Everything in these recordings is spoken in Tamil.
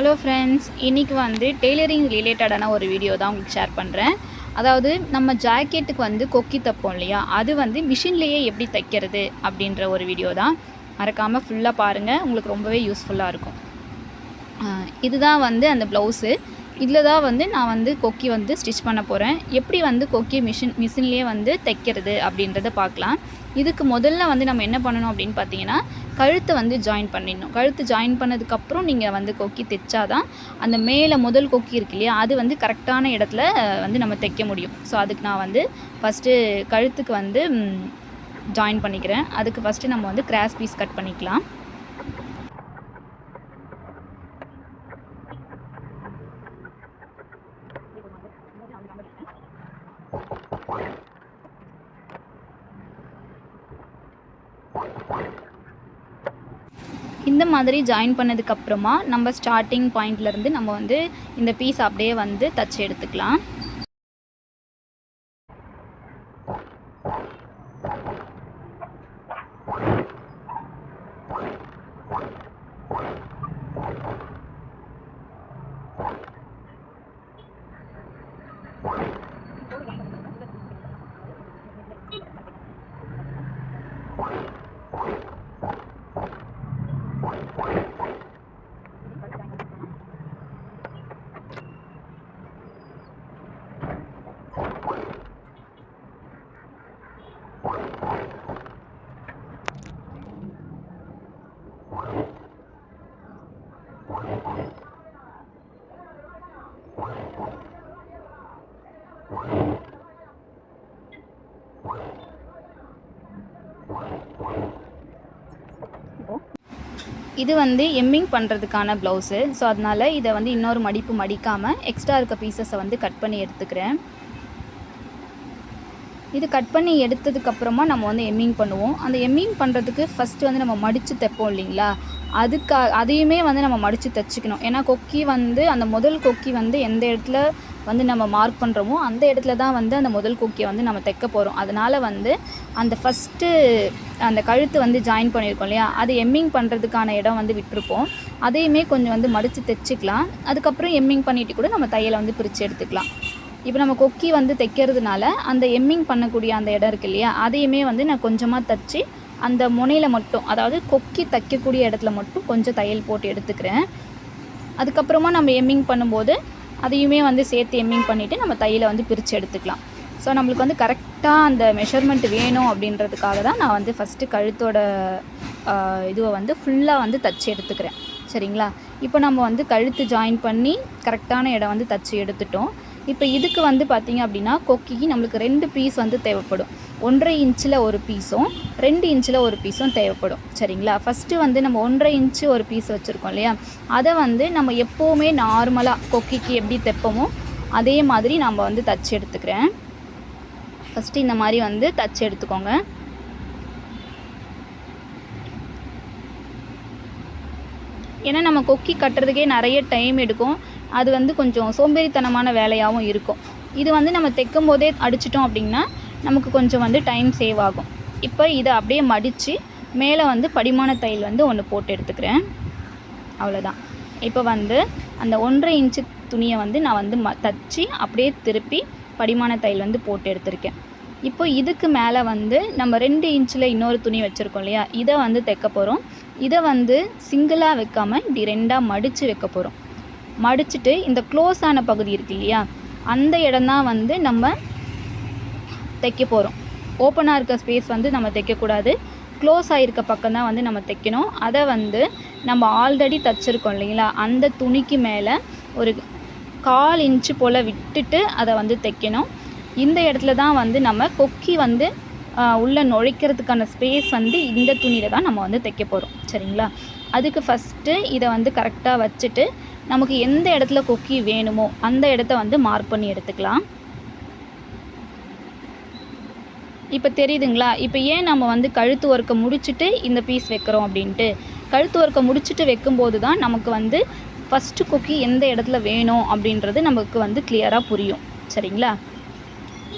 ஹலோ ஃப்ரெண்ட்ஸ் இன்றைக்கி வந்து டெய்லரிங் ரிலேட்டடான ஒரு வீடியோ தான் உங்களுக்கு ஷேர் பண்ணுறேன் அதாவது நம்ம ஜாக்கெட்டுக்கு வந்து கொக்கி தைப்போம் இல்லையா? அது வந்து மிஷின்லேயே எப்படி தைக்கிறது அப்படின்ற ஒரு வீடியோ தான். மறக்காமல் ஃபுல்லாக பாருங்கள் உங்களுக்கு ரொம்பவே யூஸ்ஃபுல்லாக இருக்கும். இதுதான் வந்து அந்த ப்ளவுஸு இதில் தான் வந்து நான் வந்து கொக்கி வந்து ஸ்டிச் பண்ண போகிறேன் எப்படி வந்து கொக்கி மிஷின் மிஷின்லேயே வந்து தைக்கிறது அப்படின்றத பார்க்கலாம். இதுக்கு முதல்ல வந்து நம்ம என்ன பண்ணணும் அப்படின்னு பார்த்தீங்கன்னா கழுத்தை வந்து ஜாயின் பண்ணிடணும். கழுத்து ஜாயின் பண்ணதுக்கப்புறம் நீங்கள் வந்து கொக்கி தைச்சாதான் அந்த மேலே முதல் கொக்கி இருக்கு இல்லையா அது வந்து கரெக்டான இடத்துல வந்து நம்ம தைக்க முடியும். ஸோ அதுக்கு நான் வந்து ஃபஸ்ட்டு கழுத்துக்கு வந்து ஜாயின் பண்ணிக்கிறேன். அதுக்கு ஃபஸ்ட்டு நம்ம வந்து கிராஸ் பீஸ் கட் பண்ணிக்கலாம். இந்த மாதிரி ஜாயின் பண்ணதுக்கப்புறமா நம்ம ஸ்டார்டிங் பாயிண்ட்லேருந்து நம்ம வந்து இந்த பீஸ் அப்படியே வந்து தச்சு எடுத்துக்கலாம். இது வந்து எம்மிங் பண்ணுறதுக்கான ப்ளவுஸு ஸோ அதனால் இதை வந்து இன்னொரு மடிப்பு மடிக்காமல் எக்ஸ்ட்ரா இருக்க பீசஸை வந்து கட் பண்ணி எடுத்துக்கிறேன். இது கட் பண்ணி எடுத்ததுக்கப்புறமா நம்ம வந்து எம்மிங் பண்ணுவோம். அந்த எம்மிங் பண்ணுறதுக்கு ஃபஸ்ட்டு வந்து நம்ம மடித்து தைப்போம் இல்லைங்களா? அதுக்கா அதையுமே வந்து நம்ம மடித்து தைச்சிக்கணும். ஏன்னா கொக்கி வந்து அந்த முதல் கொக்கி வந்து எந்த இடத்துல வந்து நம்ம மார்க் பண்ணுறோமோ அந்த இடத்துல தான் வந்து அந்த முதல் கொக்கியை வந்து நம்ம தைக்க போகிறோம் அதனால் வந்து அந்த ஃபஸ்ட்டு அந்த கழுத்து வந்து ஜாயின் பண்ணியிருக்கோம் இல்லையா? அது எம்மிங் பண்ணுறதுக்கான இடம் வந்து விட்டுருப்போம். அதையுமே கொஞ்சம் வந்து மடித்து தைச்சிக்கலாம். அதுக்கப்புறம் எம்மிங் பண்ணிட்டு கூட நம்ம தையலை வந்து பிரித்து எடுத்துக்கலாம். இப்போ நம்ம கொக்கி வந்து தைக்கிறதுனால அந்த எம்மிங் பண்ணக்கூடிய அந்த இடம் இருக்கு இல்லையா? அதையுமே வந்து நான் கொஞ்சமாக தைச்சி அந்த முனையில் மட்டும் அதாவது கொக்கி தைக்கக்கூடிய இடத்துல மட்டும் கொஞ்சம் தையல் போட்டு எடுத்துக்கிறேன். அதுக்கப்புறமா நம்ம எம்மிங் பண்ணும்போது அதையுமே வந்து சேர்த்து எம்மிங் பண்ணிவிட்டு நம்ம தையலை வந்து பிரித்து எடுத்துக்கலாம். ஸோ நம்மளுக்கு வந்து கரெக்டாக அந்த மெஷர்மெண்ட் வேணும் அப்படின்றதுக்காக தான் நான் வந்து ஃபஸ்ட்டு கழுத்தோட இதுவை வந்து ஃபுல்லாக வந்து தச்சு எடுத்துக்கிறேன். சரிங்களா? இப்போ நம்ம வந்து கழுத்து ஜாயின் பண்ணி கரெக்டான இடம் வந்து தச்சு எடுத்துட்டோம். இப்போ இதுக்கு வந்து பார்த்திங்க அப்படின்னா கொக்கிக்கு நம்மளுக்கு ரெண்டு பீஸ் வந்து தேவைப்படும். ஒன்றரை இன்ச்சில் ஒரு பீஸும் ரெண்டு இன்ச்சில் ஒரு பீஸும் தேவைப்படும். சரிங்களா? ஃபஸ்ட்டு வந்து நம்ம ஒன்றரை இன்ச்சு ஒரு பீஸ் வச்சுருக்கோம் இல்லையா? அதை வந்து நம்ம எப்போவுமே நார்மலாக கொக்கிக்கு எப்படி தைப்போமோ அதே மாதிரி நம்ம வந்து தச்சு எடுத்துக்கிறேன். ஃபஸ்ட்டு இந்த மாதிரி வந்து தச்சு எடுத்துக்கோங்க. ஏன்னா நம்ம கொக்கி கட்டுறதுக்கே நிறைய டைம் எடுக்கும். அது வந்து கொஞ்சம் சோம்பேறித்தனமான வேலையாகவும் இருக்கும். இது வந்து நம்ம தைக்கும் போதே அடிச்சிட்டோம் அப்படின்னா நமக்கு கொஞ்சம் வந்து டைம் சேவ் ஆகும். இப்போ இதை அப்படியே மடித்து மேலே வந்து படிமான தையல் வந்து ஒன்று போட்டு எடுத்துக்கிறேன். அவ்வளோதான் இப்போ வந்து அந்த ஒன்றரை இன்ச்சு துணியை வந்து நான் வந்து ம தச்சு அப்படியே திருப்பி படிமான தையல் வந்து போட்டு எடுத்திருக்கேன். இப்போ இதுக்கு மேலே வந்து நம்ம ரெண்டு இன்ச்சில் இன்னொரு துணி வச்சுருக்கோம் இல்லையா? இதை வந்து தைக்க போகிறோம் இதை வந்து சிங்கிளாக வைக்காமல் இப்படி ரெண்டாக மடித்து வைக்க போகிறோம் மடிச்சுட்டு இந்த க்ளோஸ் ஆன பகுதி இருக்கு இல்லையா? அந்த இடம்தான் வந்து நம்ம தைக்க போகிறோம் ஓப்பனாக இருக்க ஸ்பேஸ் வந்து நம்ம தைக்கக்கூடாது. க்ளோஸ் ஆகிருக்க பக்கம் தான் வந்து நம்ம தைக்கணும். அதை வந்து நம்ம ஆல்ரெடி தைச்சிருக்கோம் இல்லைங்களா? அந்த துணிக்கு மேலே ஒரு கால் இன்ச்சு போல் விட்டுட்டு அதை வந்து தைக்கணும். இந்த இடத்துல தான் வந்து நம்ம கொக்கி வந்து உள்ளே நுழைக்கிறதுக்கான ஸ்பேஸ் வந்து இந்த துணியில் தான் நம்ம வந்து தைக்க போகிறோம் சரிங்களா? அதுக்கு ஃபஸ்ட்டு இதை வந்து கரெக்டாக வச்சுட்டு நமக்கு எந்த இடத்துல கொக்கி வேணுமோ அந்த இடத்த வந்து மார்க் பண்ணி எடுத்துக்கலாம். இப்போ தெரியுதுங்களா? இப்போ ஏன் நம்ம வந்து கழுத்து ஒர்க்கை முடிச்சுட்டு இந்த பீஸ் வைக்கிறோம் அப்படின்ட்டு? கழுத்து ஒர்க்கை முடிச்சுட்டு வைக்கும்போது தான் நமக்கு வந்து ஃபஸ்ட்டு கொக்கி எந்த இடத்துல வேணும் அப்படின்றது நமக்கு வந்து கிளியராக புரியும். சரிங்களா?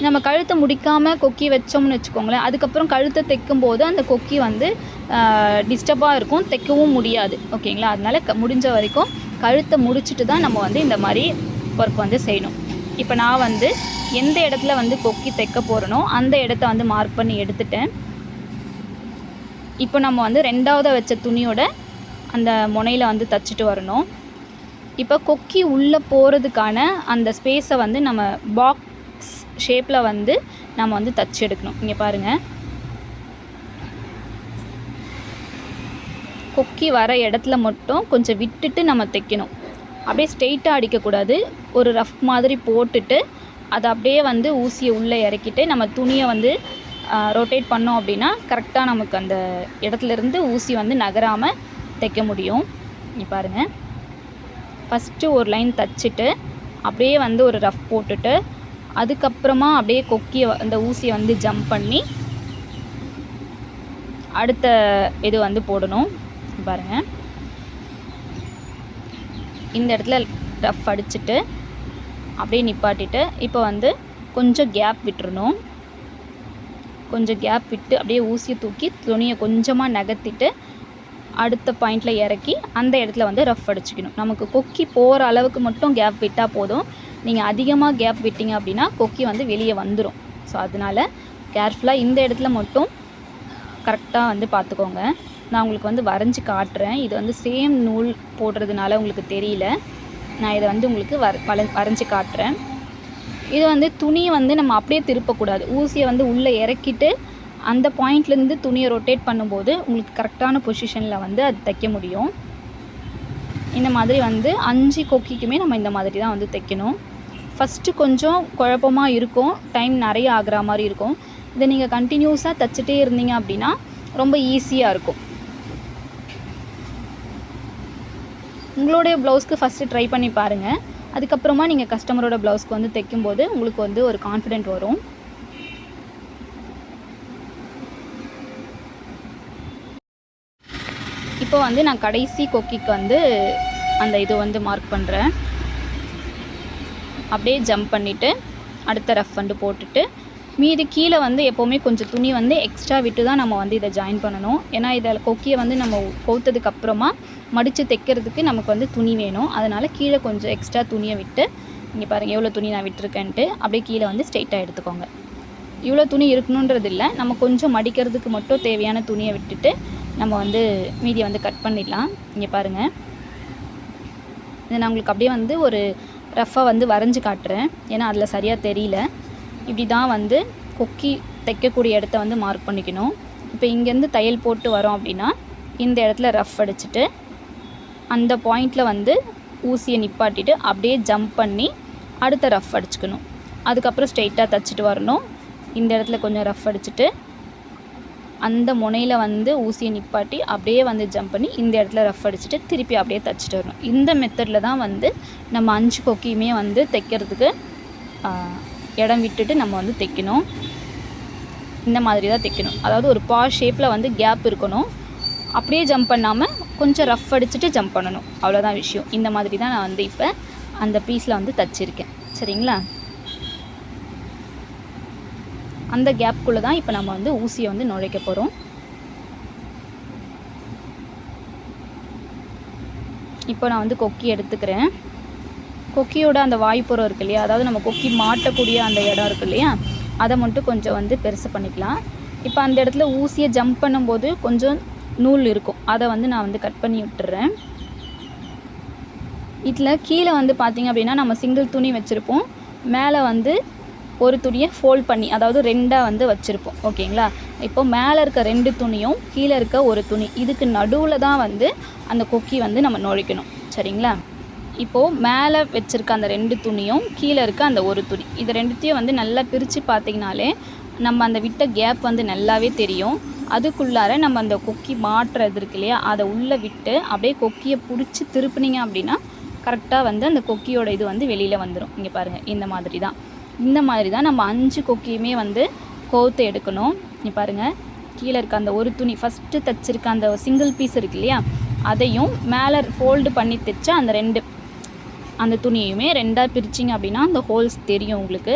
நம்ம கழுத்தை முடிக்காமல் கொக்கி வச்சோம்னு வச்சுக்கோங்களேன் அதுக்கப்புறம் கழுத்தை தைக்கும் போது அந்த கொக்கி வந்து டிஸ்டர்பாக இருக்கும் தைக்கவும் முடியாது. ஓகேங்களா? அதனால க முடிஞ்ச வரைக்கும் கழுத்தை முடிச்சுட்டு தான் நம்ம வந்து இந்த மாதிரி ஒர்க் வந்து செய்யணும். இப்போ நான் வந்து எந்த இடத்துல வந்து கொக்கி தைக்க போகிறனோ அந்த இடத்த வந்து மார்க் பண்ணி எடுத்துட்டேன். இப்போ நம்ம வந்து ரெண்டாவது வச்ச துணியோட அந்த முனையில் வந்து தச்சுட்டு வரணும். இப்போ கொக்கி உள்ளே போகிறதுக்கான அந்த ஸ்பேஸை வந்து நம்ம பாக்ஸ் ஷேப்பில் வந்து நம்ம வந்து தச்சு எடுக்கணும். இங்கே பாருங்கள் கொக்கி வர இடத்துல மட்டும் கொஞ்சம் விட்டுட்டு நம்ம தைக்கணும். அப்படியே ஸ்ட்ரெயிட்டாக அடிக்கக்கூடாது. ஒரு ரஃப் மாதிரி போட்டுட்டு அதை அப்படியே வந்து ஊசியை உள்ளே இறக்கிட்டு நம்ம துணியை வந்து ரொட்டேட் பண்ணோம் அப்படின்னா கரெக்டாக நமக்கு அந்த இடத்துல இருந்து ஊசி வந்து நகராமல் தைக்க முடியும். இங்கே பாருங்கள் ஃபஸ்ட்டு ஒரு லைன் தைச்சிட்டு அப்படியே வந்து ஒரு ரஃப் போட்டுட்டு அதுக்கப்புறமா அப்படியே கொக்கியை அந்த ஊசியை வந்து ஜம்ப் பண்ணி அடுத்த இது வந்து போடணும். பாருங்கள் இந்த இடத்துல ரஃப் அடிச்சுட்டு அப்படியே நிப்பாட்டிட்டு இப்போ வந்து கொஞ்சம் கேப் விட்டுறணும். கொஞ்சம் கேப் விட்டு அப்படியே ஊசியை தூக்கி துணியை கொஞ்சமாக நகர்த்திட்டு அடுத்த பாயிண்டில் இறக்கி அந்த இடத்துல வந்து ரஃப் அடிச்சுக்கணும். நமக்கு கொக்கி போகிற அளவுக்கு மட்டும் கேப் விட்டால் போதும். நீங்கள் அதிகமாக கேப் விட்டீங்க அப்படின்னா கொக்கி வந்து வெளியே வந்துடும் ஸோ அதனால் கேர்ஃபுல்லாக இந்த இடத்துல மட்டும் கரெக்டாக வந்து பார்த்துக்கோங்க. நான் உங்களுக்கு வந்து வரைஞ்சி காட்டுறேன். இது வந்து சேம் நூல் போடுறதுனால உங்களுக்கு தெரியல. நான் இதை வந்து உங்களுக்கு வர வரைஞ்சி காட்டுறேன். இது வந்து துணியை வந்து நம்ம அப்படியே திருப்பக்கூடாது. ஊசியை வந்து உள்ளே இறக்கிட்டு அந்த பாயிண்ட்லேருந்து துணியை ரொட்டேட் பண்ணும்போது உங்களுக்கு கரெக்டான பொசிஷனில் வந்து அது தைக்க முடியும். இந்த மாதிரி வந்து அஞ்சு கொக்கிக்குமே நம்ம இந்த மாதிரி தான் வந்து தைக்கணும். ஃபஸ்ட்டு கொஞ்சம் குழப்பமாக இருக்கும். டைம் நிறைய ஆகிற மாதிரி இருக்கும். இதை நீங்கள் கண்டினியூஸாக தைச்சிட்டே இருந்தீங்க அப்படின்னா ரொம்ப ஈஸியாக இருக்கும். உங்களுடைய ப்ளவுஸ்க்கு ஃபஸ்ட்டு ட்ரை பண்ணி பாருங்கள் அதுக்கப்புறமா நீங்கள் கஸ்டமரோட ப்ளவுஸ்க்கு வந்து தைக்கும்போது உங்களுக்கு வந்து ஒரு கான்ஃபிடென்ட் வரும். இப்போ வந்து நான் கடைசி கொக்கிக்கு வந்து அந்த இது வந்து மார்க் பண்ணுறேன் அப்படியே ஜம்ப் பண்ணிவிட்டு அடுத்த ரஃப் வந்து போட்டுட்டு மீதி கீழே வந்து எப்போவுமே கொஞ்சம் துணி வந்து எக்ஸ்ட்ரா விட்டு தான் நம்ம வந்து இதை ஜாயின் பண்ணணும். ஏன்னா இதில் கொக்கியை வந்து நம்ம கோத்ததுக்கப்புறமா மடித்து தைக்கிறதுக்கு நமக்கு வந்து துணி வேணும். அதனால் கீழே கொஞ்சம் எக்ஸ்ட்ரா துணியை விட்டு இங்கே பாருங்கள் எவ்வளோ துணி நான் விட்டுருக்கேன்ட்டு அப்படியே கீழே வந்து ஸ்ட்ரெயிட்டாக எடுத்துக்கோங்க. இவ்வளோ துணி இருக்கணுன்றது இல்லை. நம்ம கொஞ்சம் மடிக்கிறதுக்கு மட்டும் தேவையான துணியை விட்டுட்டு நம்ம வந்து மீதியை வந்து கட் பண்ணிடலாம். இங்கே பாருங்கள் இதை நான் உங்களுக்கு அப்படியே வந்து ஒரு ரஃப்பாக வந்து வரைஞ்சி காட்டுறேன். ஏன்னா அதில் சரியாக தெரியல. இப்படி தான் வந்து கொக்கி தைக்கக்கூடிய இடத்த வந்து மார்க் பண்ணிக்கணும். இப்போ இங்கேருந்து தையல் போட்டு வரோம் அப்படின்னா இந்த இடத்துல ரஃப் அடிச்சுட்டு அந்த பாயிண்டில் வந்து ஊசியை நிப்பாட்டிட்டு அப்படியே ஜம்ப் பண்ணி அடுத்த ரஃப் அடிச்சுக்கணும். அதுக்கப்புறம் ஸ்ட்ரெயிட்டாக தைச்சிட்டு வரணும். இந்த இடத்துல கொஞ்சம் ரஃப் அடிச்சுட்டு அந்த முனையில் வந்து ஊசியை நிப்பாட்டி அப்படியே வந்து ஜம்ப் பண்ணி இந்த இடத்துல ரஃப் அடிச்சுட்டு திருப்பி அப்படியே தைச்சிட்டு வரணும். இந்த மெத்தடில் தான் வந்து நம்ம அஞ்சு கொக்கியுமே வந்து தைக்கிறதுக்கு இடம் விட்டுட்டு நம்ம வந்து தைக்கணும். இந்த மாதிரி தான் தைக்கணும். அதாவது ஒரு பா ஷேப்பில் வந்து கேப் இருக்கணும். அப்படியே ஜம்ப் பண்ணாமல் கொஞ்சம் ரஃப் அடிச்சுட்டு ஜம்ப் பண்ணணும். அவ்வளோதான் விஷயம். இந்த மாதிரி தான் நான் வந்து இப்போ அந்த பீஸில் வந்து தச்சிருக்கேன். சரிங்களா? அந்த கேப்குள்ளே தான் இப்போ நம்ம வந்து ஊசியை வந்து நுழைக்க போகிறோம் இப்போ நான் வந்து கொக்கி எடுத்துக்கிறேன். கொக்கியோட அந்த வாய்ப்புறம் இருக்கு இல்லையா? அதாவது நம்ம கொக்கி மாட்டக்கூடிய அந்த இடம் இருக்கு இல்லையா? அதை மட்டும் கொஞ்சம் வந்து பெருசு பண்ணிக்கலாம். இப்போ அந்த இடத்துல ஊசியை ஜம்ப் பண்ணும்போது கொஞ்சம் நூல் இருக்கும். அதை வந்து நான் வந்து கட் பண்ணி விட்டுறேன். இதில் கீழே வந்து பார்த்திங்க அப்படின்னா நம்ம சிங்கிள் துணி வச்சுருப்போம். மேலே வந்து ஒரு துணியை ஃபோல்ட் பண்ணி அதாவது ரெண்டாக வந்து வச்சுருப்போம். ஓகேங்களா? இப்போ மேலே இருக்க ரெண்டு துணியும் கீழே இருக்க ஒரு துணி. இதுக்கு நடுவில் தான் வந்து அந்த கொக்கி வந்து நம்ம நுழைக்கணும். சரிங்களா? இப்போது மேலே வச்சுருக்க அந்த ரெண்டு துணியும் கீழே இருக்க அந்த ஒரு துணி. இது ரெண்டுத்தையும் வந்து நல்லா பிரித்து பார்த்தீங்கனாலே நம்ம அந்த விட்ட கேப் வந்து நல்லாவே தெரியும். அதுக்குள்ளார நம்ம அந்த கொக்கி மாட்டுறது இருக்கு இல்லையா அதை உள்ளே விட்டு அப்படியே கொக்கியை பிடிச்சி திருப்புனீங்க அப்படின்னா கரெக்டாக வந்து அந்த கொக்கியோட இது வந்து வெளியில் வந்துடும் இங்கே பாருங்கள் இந்த மாதிரி தான் இந்த மாதிரி தான் நம்ம அஞ்சு கொக்கியுமே வந்து கோர்த்து எடுக்கணும். இங்கே பாருங்கள் கீழே இருக்க அந்த ஒரு துணி ஃபஸ்ட்டு தைச்சிருக்க அந்த சிங்கிள் பீஸ் இருக்கு இல்லையா அதையும் மேலே ஃபோல்டு பண்ணி தைச்சா அந்த ரெண்டு அந்த துணியுமே ரெண்டாக பிரிச்சிங்க அப்படின்னா அந்த ஹோல்ஸ் தெரியும் உங்களுக்கு.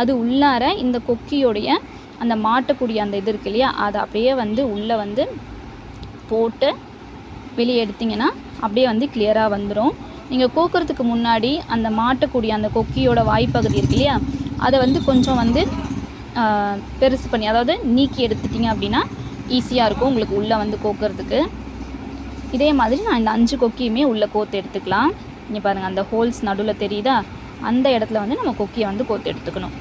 அது உள்ளார இந்த கொக்கியோடைய அந்த மாட்டக்கூடிய அந்த இது இருக்கு இல்லையா அதை அப்படியே வந்து உள்ளே வந்து போட்டு வெளியே எடுத்தீங்கன்னா அப்படியே வந்து கிளியராக வந்துடும் நீங்கள் கோக்கிறதுக்கு முன்னாடி அந்த மாட்டக்கூடிய அந்த கொக்கியோட வாய்ப்பகுதி இருக்கு இல்லையா அதை வந்து கொஞ்சம் வந்து பெருசு பண்ணி அதாவது நீக்கி எடுத்துட்டிங்க அப்படின்னா ஈஸியாக இருக்கும் உங்களுக்கு உள்ளே வந்து கோக்கிறதுக்கு. இதே மாதிரி நான் இந்த அஞ்சு கொக்கியுமே உள்ளே கோத்து எடுத்துக்கலாம். இங்கே பாருங்கள் அந்த ஹோல்ஸ் நடுவில் தெரியுதா? அந்த இடத்துல வந்து நம்ம கொக்கியை வந்து கோத்து எடுத்துக்கணும்.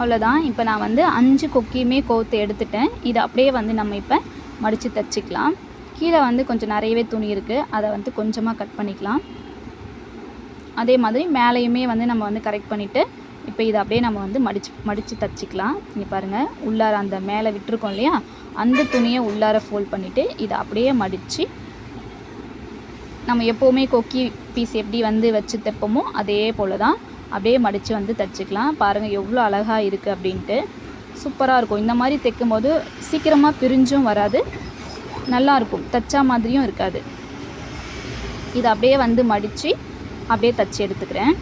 அவ்வளோதான் இப்போ நான் வந்து அஞ்சு கொக்கியுமே கோத்து எடுத்துட்டேன். இதை அப்படியே வந்து நம்ம இப்போ மடித்து தச்சுக்கலாம். கீழே வந்து கொஞ்சம் நிறையவே துணி இருக்குது அதை வந்து கொஞ்சமாக கட் பண்ணிக்கலாம். அதே மாதிரி மேலேயுமே வந்து நம்ம வந்து கரெக்ட் பண்ணிவிட்டு இப்போ இதை அப்படியே நம்ம வந்து மடிச்சு மடித்து தைச்சிக்கலாம். இங்கே பாருங்கள் உள்ளார அந்த மேலே விட்டுருக்கோம் இல்லையா? அந்த துணியை உள்ளார ஃபோல்ட் பண்ணிவிட்டு இதை அப்படியே மடித்து நம்ம எப்போவுமே கொக்கி பீஸ் எப்படி வந்து வச்சு தைப்போமோ அதே போல் தான் அப்படியே மடித்து வந்து தைச்சிக்கலாம். பாருங்கள் எவ்வளோ அழகாக இருக்குது அப்படின்ட்டு. சூப்பராக இருக்கும். இந்த மாதிரி தைக்கும் போது சீக்கிரமாக பிரிஞ்சும் வராது. நல்லா இருக்கும் தைச்சா மாதிரியும் இருக்காது. இதை அப்படியே வந்து மடித்து அப்படியே தச்சு எடுத்துக்கிறேன்.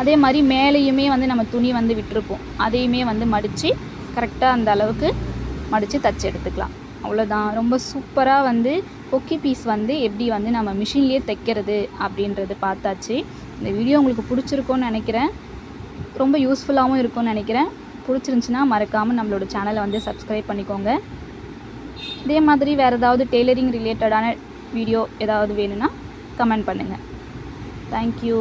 அதே மாதிரி மேலேயுமே வந்து நம்ம துணி வந்து விட்டுருப்போம். அதையுமே வந்து மடித்து கரெக்டாக அந்த அளவுக்கு மடித்து தச்சு எடுத்துக்கலாம். அவ்வளோதான். ரொம்ப சூப்பராக வந்து கொக்கி பீஸ் வந்து எப்படி வந்து நம்ம மிஷின்லேயே தைக்கிறது அப்படின்றது பார்த்தாச்சு. இந்த வீடியோ உங்களுக்கு பிடிச்சிருக்கோன்னு நினைக்கிறேன். ரொம்ப யூஸ்ஃபுல்லாகவும் இருக்கும்னு நினைக்கிறேன். பிடிச்சிருந்துச்சின்னா மறக்காமல் நம்மளோட சேனலை வந்து சப்ஸ்கிரைப் பண்ணிக்கோங்க. இதே மாதிரி வேறு ஏதாவது டெய்லரிங் ரிலேட்டடான வீடியோ ஏதாவது வேணும்னா கமெண்ட் பண்ணுங்கள் தேங்க்யூ